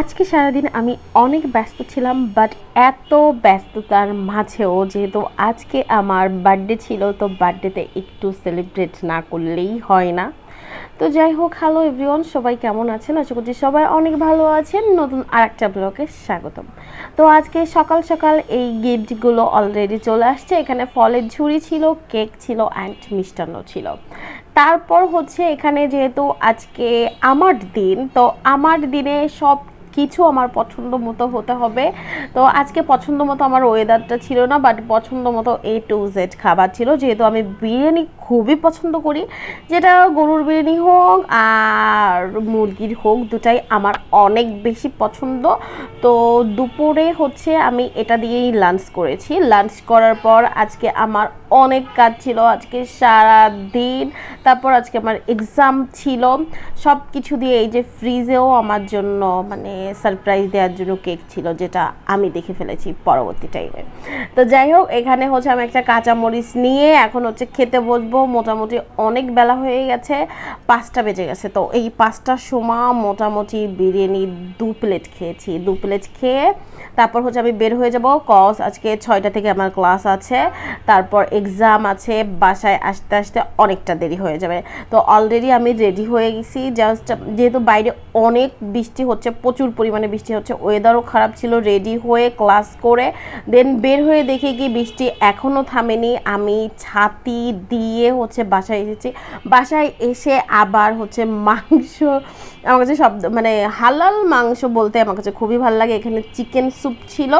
আজকে সারাদিন আমি অনেক ব্যস্ত ছিলাম বাট এত ব্যস্ততার মাঝেও যেহেতু আজকে আমার বার্থডে ছিল, তো বার্থডেতে একটু সেলিব্রেট না করলেই হয় না। তো যাই হোক হ্যালো এভরিওয়ান সবাই কেমন আছেন? আশা করছি সবাই অনেক ভালো আছেন। নতুন আরেকটা ব্লগে স্বাগতম। তো আজকে সকাল সকাল এই গিফটগুলো অলরেডি চলে আসছে। এখানে ফলের ঝুড়ি ছিল কেক ছিল অ্যান্ড মিষ্টান্ন ছিল। তারপর হচ্ছে এখানে যেহেতু আজকে আমার দিন, তো আমার দিনে সব কিছু আমার পছন্দ মতো হতে হবে। তো আজকে পছন্দ মতো আমার ওয়েদারটা ছিল না বাট পছন্দ মতো এ টু জেড খাবার ছিল। যেহেতু আমি বিরিয়ানি খুবই পছন্দ করি, যেটা গরুর বিরিয়ানি হোক আর মুরগির হোক দুটাই আমার অনেক বেশি পছন্দ। তো দুপুরে হচ্ছে আমি এটা দিয়েই লাঞ্চ করেছি। লাঞ্চ করার পর আজকে আমার অনেক কাজ ছিল। আজকে সারা দিন তারপর আজকে আমার এক্সাম ছিল। সব কিছু দিয়ে এই যে ফ্রিজেও আমার জন্য মানে সারপ্রাইজ দেওয়ার জন্য কেক ছিল, যেটা আমি দেখে ফেলেছি পরবর্তী টাইমে তো যাই হোক, এখানে হচ্ছে আমি একটা কাঁচামরিচ নিয়ে এখন হচ্ছে খেতে বসবো। মোটামুটি অনেক বেলা হয়ে গেছে, পাঁচটা বেজে গেছে। তো এই পাঁচটার সময় মোটামুটি বিরিয়ানি দু প্লেট খেয়েছি। দু প্লেট খেয়ে তারপর হচ্ছে আমি বের হয়ে যাব কজ আজকে ছয়টা থেকে আমার ক্লাস আছে, তারপর এক্সাম আছে, বাসায় আসতে আসতে অনেকটা দেরি হয়ে যাবে। তো অলরেডি আমি রেডি হয়ে গেছি জাস্ট যেহেতু বাইরে অনেক বৃষ্টি হচ্ছে, প্রচুর পরিমাণে বৃষ্টি হচ্ছে ওয়েদারও খারাপ ছিল রেডি হয়ে ক্লাস করে দেন বের হয়ে দেখি কি বৃষ্টি এখনও থামেনি, আমি ছাতি দিয়ে হচ্ছে বাসায় এসেছি। বাসায় এসে আবার হচ্ছে মাংস, আমার কাছে সব মানে হালাল মাংস বলতে আমার কাছে খুবই ভালো লাগে, এখানে চিকেন স্যুপ ছিল।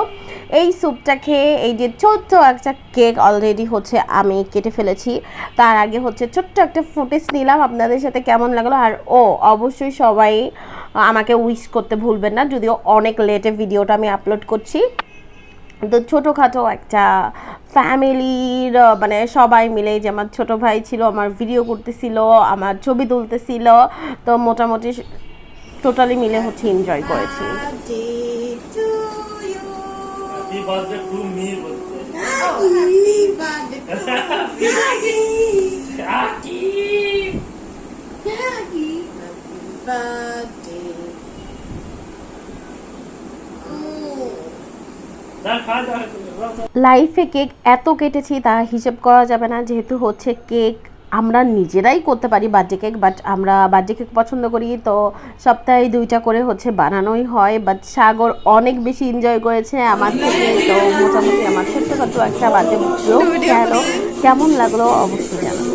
এই স্যুপটা খেয়ে এই যে ছোট্ট একটা কেক অলরেডি হচ্ছে আমি কেটে ফেলেছি। তার আগে হচ্ছে ছোট্ট একটা ফুটেজ নিলাম আপনাদের সাথে কেমন লাগল। আর ও, অবশ্যই সবাই আমাকে উইশ করতে ভুলবেন না, যদিও অনেক লেটে ভিডিওটা আমি আপলোড করছি। তো ছোটোখাটো একটা ফ্যামিলির মানে সবাই মিলে যে আমার ছোট ভাই ছিল, আমার ভিডিও করতেছিল, আমার ছবি তুলতেছিল, তো মোটামুটি টোটালি মিলে হচ্ছে এনজয় করেছি। Happy birthday to me। লাইফে কেক এত কেটেছি তা হিসেব করা যাবে না যেহেতু হচ্ছে কেক আমরা নিজেরাই করতে পারি বার্থডে কেক বাট আমরা বার্থডে কেক পছন্দ করি, তো সপ্তাহে দুইটা করে হচ্ছে বানানোই হয় বাট সাগর অনেক বেশি এনজয় করেছে আমার থেকে, তো মোটামুটি আমার ছোট্ট একটা বার্থডে কেমন লাগল অবশ্যই